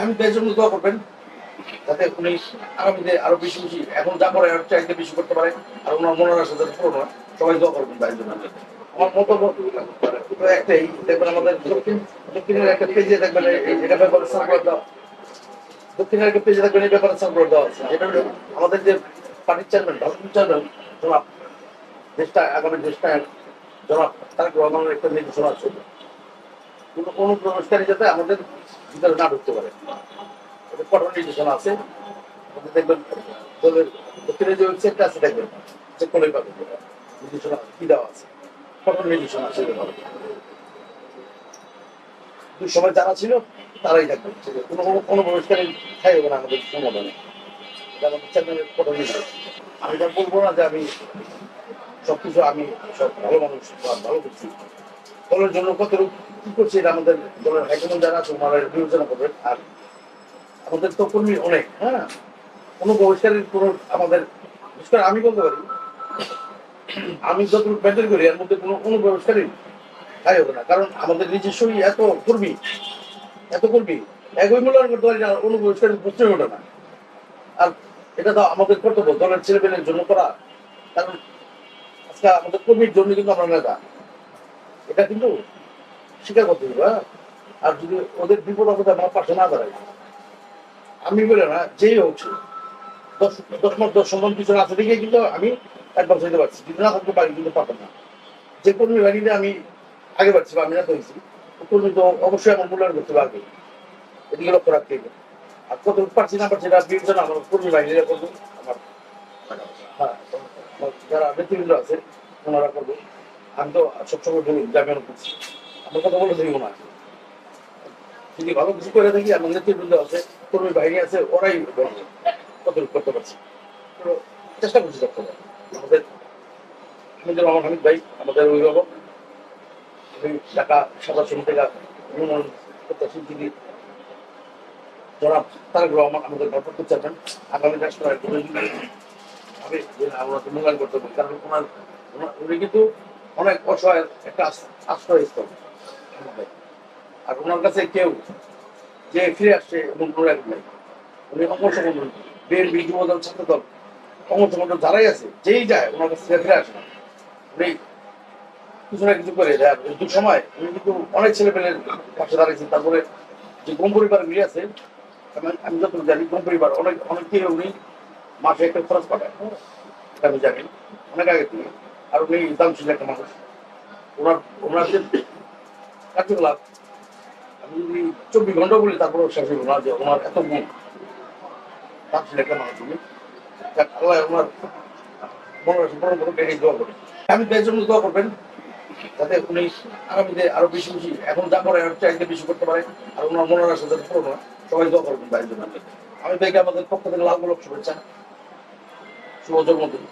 আমি বের জন্য দোয়া করবেন, যাতে উনি আগামীতে আরও বেশি বেশি, এখন যা করে আর চাইতে বেশি করতে পারে, আর ওনার মনের আশা যাতে পূরণ হয়, সবাই দোয়া করবেন ভাইয়ের জন্য। আমার একটাই, দেখবেন আমাদের দক্ষিণ, দক্ষিণের একটা পেজে দেখবেন এটা ব্যাপারে দেওয়া। দক্ষিণের একটা পেজে দেখবেন এই ব্যাপারে দেওয়া আছে। হলো, আমাদের যে পার্টির চেয়ারম্যান ভারতীয় চেয়ারম্যান জনাব, দেশটা, আগামী দেশটা, জনাব তারেক রহমানের একটা নির্দেশনা আছে। কোনো যাতে আমাদের ভিতরে না ঢুকতে পারে। কঠোর নির্দেশনা আছে। দেখবেন দলের যে ওয়েবসাইটটা আছে, দেখবেন নির্দেশনা কি দেওয়া আছে? কঠোর নির্দেশনা আছে দুই সময় যারা ছিল, তারাই থাকবে কোনো কোনো- কোনো না আমাদের নির্দেশ আমি এটা বলব না যে আমি সবকিছু আমি সব ভালো মানুষ ভালো করছি। দলের জন্য কতটুকু কি করছে এটা আমাদের দলের হাইকমান্ড যারা আছে, ওনারা বিবেচনা করবেন আর আমাদের তো কর্মী অনেক হ্যাঁ? কোনো কোনো আমাদের বিশেষ করে আমি বলতে পারি, আমি যতটুকু ব্যাটারি করি, এর মধ্যে কোনো কোনো তাই হবে না। কারণ আমাদের নিজস্বই এত কর্মী এত কর্মী, একই মূল্যায়ন করতে পারি না কোনো প্রশ্নই ওঠে না। আর এটা তো আমাদের কর্তব্য, দলের ছেলেপেলের জন্য করা। কারণ আজকে আমাদের কর্মীর জন্য কিন্তু আমরা নেতা। এটা কিন্তু স্বীকার করতে হবে হ্যাঁ? আর যদি ওদের বিপদ আপদে আমার পাশে না দাঁড়ায়, আমি বলে না যেই হোক দশ দশ মাস, দশ সম্মান পিছনে আছে দেখে কিন্তু আমি অ্যাডভান্স হইতে পারছি। যদি না থাকতে পারি, কিন্তু পারতাম না। যে কর্মী বাহিনীতে আমি আগে পাচ্ছি বা আমি না হয়েছি কর্মী তো অবশ্যই আমার মূল্যায়ন করতে আগে এদিকে লক্ষ্য রাখতে হবে। আর কত পারছি না পারছি এটা বিবেচনা আমার কর্মী বাহিনীরা করব আমার হ্যাঁ যারা নেতৃবৃন্দ আছে, ওনারা করব। আমি তো সবসময় যে করছি আমার কথা বলে থাকিব না। যদি ভালো কিছু করে থাকি আমার নেতৃবৃন্দ আছে কর্মী বাহিনী আছে, ওরাই করতে পারছি। চেষ্টা করছি আমাদের আমাদের হামিদ ভাই, আমাদের অভিভাবক। ঢাকা সাদা সমিতি থেকে মনোনয়ন প্রত্যাশী তিনি জনাব তারেক রহমান আমাদের ভারপ্রাপ্ত চেয়ারম্যান আগামী রাষ্ট্র আমি আমরা মূল্যায়ন করতে পারি, কারণ ওনার- উনি কিন্তু অনেক অসহায় একটা আশ্রয়স্থল। আর ওনার কাছে কেউ যে ফিরে আসছে এক নাই উনি বিএনপি যুবদল অঙ্গ সংগঠন যারাই আছে, যেই যায়, ওনার কাছে ফিরে আসে না উনি কিছু না কিছু করে সময় উনি কিন্তু অনেক ছেলে পাশে দাঁড়িয়েছেন। তারপরে যে গম পরিবার মিলে আছে, আমি- যত জানি, গম পরিবার অনেক অনেককে উনি মাসে একটা খরচ পাঠায়। আমি জানি। অনেক আগে থেকে। আর উনি দামশীল একটা মানুষ। ওনার ওনার যে আমি যদি চব্বিশ ঘণ্টা বলি তারপরে শেষ হইব না যে ওনার এত গুণ। মানুষ উনি যাক, আল্লাহ ওনার দোয়া আমি জন্য দোয়া করবেন যাতে উনি আগামীতে আরও বেশি বেশি এখন যা করে চাইতে বেশি করতে পারে আর ওনার মনের আশা যাতে পূরণ সবাই দোয়া করবেন ভাইয়ের জন্য। আমি ভাইকে আমাদের পক্ষ থেকে লাল গোলক শুভেচ্ছা। শুভ জন্মদিন।